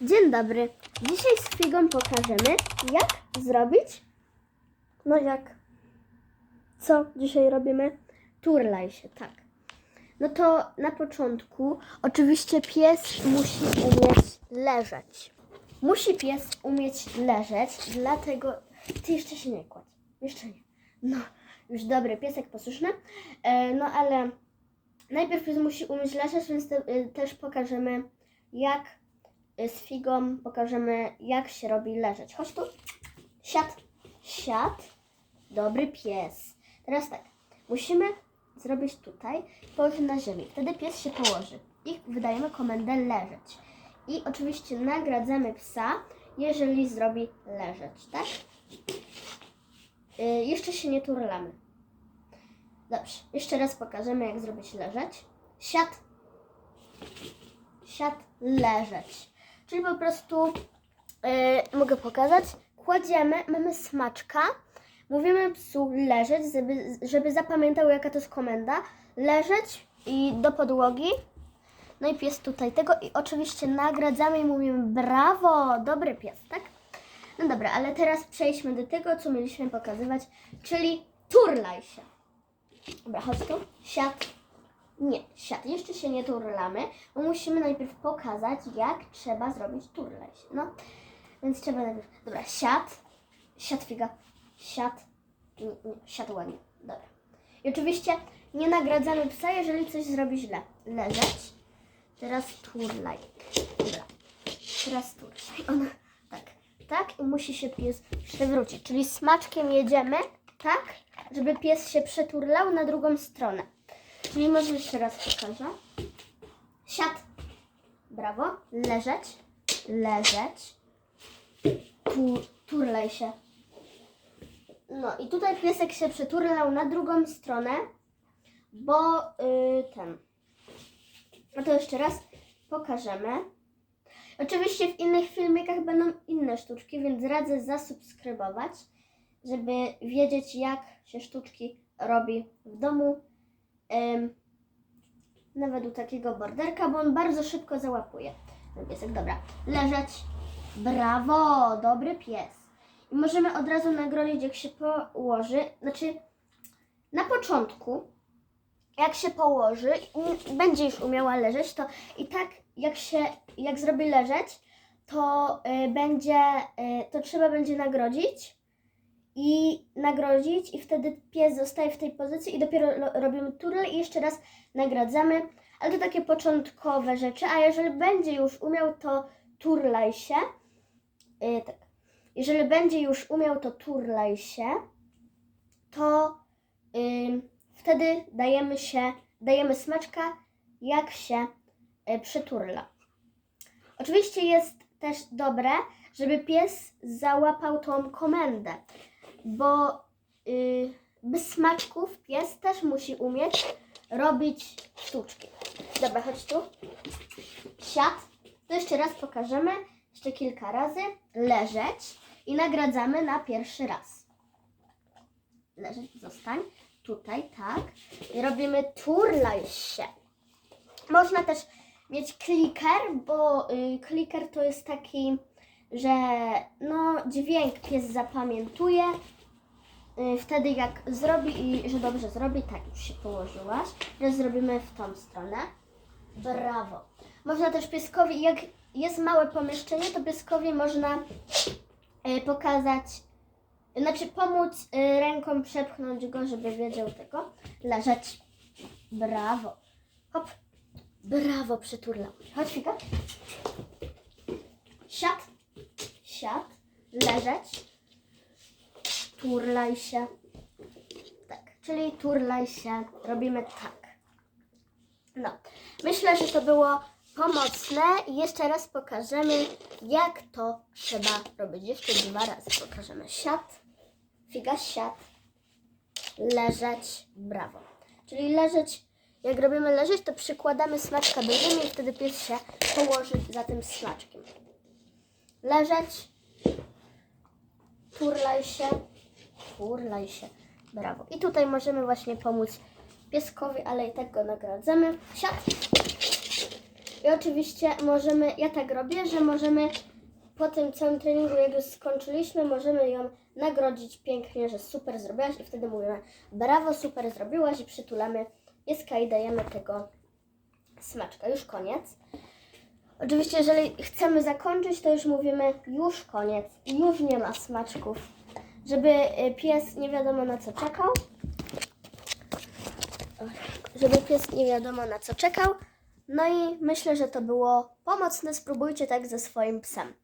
Dzień dobry. Dzisiaj z Figą pokażemy, jak zrobić. No jak? Co dzisiaj robimy? Turlaj się, tak. No to na początku, oczywiście pies musi umieć leżeć. Musi pies umieć leżeć, dlatego. Ty jeszcze się nie kładź. Jeszcze nie. No, już dobry, piesek posłuszny. E, no ale najpierw pies musi umieć leżeć, więc te, e, też pokażemy, jak z figą pokażemy, jak się robi leżeć. Chodź tu. Siad. Siad. Dobry pies. Teraz tak. Musimy zrobić tutaj, położyć na ziemi. Wtedy pies się położy. I wydajemy komendę leżeć. I oczywiście nagradzamy psa, jeżeli zrobi leżeć, tak? Y, jeszcze się nie turlamy. Dobrze, jeszcze raz pokażemy, jak zrobić leżeć. Siad, siad, leżeć. Czyli po prostu y, mogę pokazać. Kładziemy, mamy smaczka, mówimy psu leżeć, żeby, żeby zapamiętał, jaka to jest komenda. Leżeć i do podłogi. No i pies tutaj tego i oczywiście nagradzamy i mówimy brawo, dobry pies, tak? No dobra, ale teraz przejdźmy do tego, co mieliśmy pokazywać, czyli turlaj się. Dobra, chodź tu. Siad. Nie, siad. Jeszcze się nie turlamy, bo musimy najpierw pokazać, jak trzeba zrobić się. No, więc trzeba najpierw... Dobra, siad. Siad figa. Siad. Nie, nie, siad ładnie. Dobra. I oczywiście nie nagradzamy psa, jeżeli coś zrobi źle. Leżeć. Teraz turlaj. Dobra. Teraz turlaj. Tak. Tak i musi się pies przewrócić. Czyli smaczkiem jedziemy, tak? Żeby pies się przeturlał na drugą stronę. Czyli może jeszcze raz pokażę. Siad. Brawo. Leżeć. Leżeć. Tu, turlaj się. No i tutaj piesek się przeturlał na drugą stronę, bo yy, ten. No to jeszcze raz pokażemy. Oczywiście w innych filmikach będą inne sztuczki, więc radzę zasubskrybować, żeby wiedzieć, jak się sztuczki robi w domu. Ym, nawet u takiego borderka, bo on bardzo szybko załapuje. Ten piesek, dobra. Leżeć. Brawo, dobry pies. I możemy od razu nagrodzić, jak się położy. Znaczy, na początku, jak się położy i będzie już umiała leżeć, to i tak jak się, jak zrobi leżeć, to y, będzie, y, to trzeba będzie nagrodzić i nagrodzić i wtedy pies zostaje w tej pozycji i dopiero robimy turle i jeszcze raz nagradzamy, ale to takie początkowe rzeczy, a jeżeli będzie już umiał, to turlaj się, y, tak, jeżeli będzie już umiał, to turlaj się, to ym, wtedy dajemy się, dajemy smaczka, jak się y, przyturla. Oczywiście jest też dobre, żeby pies załapał tą komendę, bo y, bez smaczków pies też musi umieć robić sztuczki. Dobra, chodź tu. Siad. To jeszcze raz pokażemy, jeszcze kilka razy. Leżeć i nagradzamy na pierwszy raz. Leżeć, zostań. Tutaj, tak. I robimy turlaj się. Można też mieć kliker, bo y, to jest taki, że no, dźwięk pies zapamiętuje. Y, wtedy jak zrobi i że dobrze zrobi, tak już się położyłaś. Teraz zrobimy w tą stronę. Brawo. Można też pieskowi, jak jest małe pomieszczenie, to pieskowi można y, pokazać, znaczy pomóc y, ręką przepchnąć go, żeby wiedział tego. Leżeć. Brawo. Hop. Brawo, przyturlał. Chodź, Fika. Siad. Siad. Leżeć. Turlaj się. Tak, czyli turlaj się. Robimy tak. No, myślę, że to było pomocne i jeszcze raz pokażemy, jak to trzeba robić. Jeszcze dwa razy pokażemy. Siad. Figa, siad. Leżeć. Brawo. Czyli leżeć jak robimy leżeć, to przykładamy smaczka do ziemi i wtedy pies się położy za tym smaczkiem. Leżeć. Turlaj się. Turlaj się. Brawo. I tutaj możemy właśnie pomóc pieskowi, ale i tak go nagradzamy. Siad. I oczywiście możemy, ja tak robię, że możemy po tym całym treningu, jak już skończyliśmy, możemy ją nagrodzić pięknie, że super zrobiłaś i wtedy mówimy brawo, super zrobiłaś i przytulamy pieska i dajemy tego smaczka. Już koniec. Oczywiście, jeżeli chcemy zakończyć, to już mówimy już koniec. Już nie ma smaczków. Żeby y, pies nie wiadomo na co czekał. Żeby pies nie wiadomo na co czekał. No i myślę, że to było pomocne. Spróbujcie tak ze swoim psem.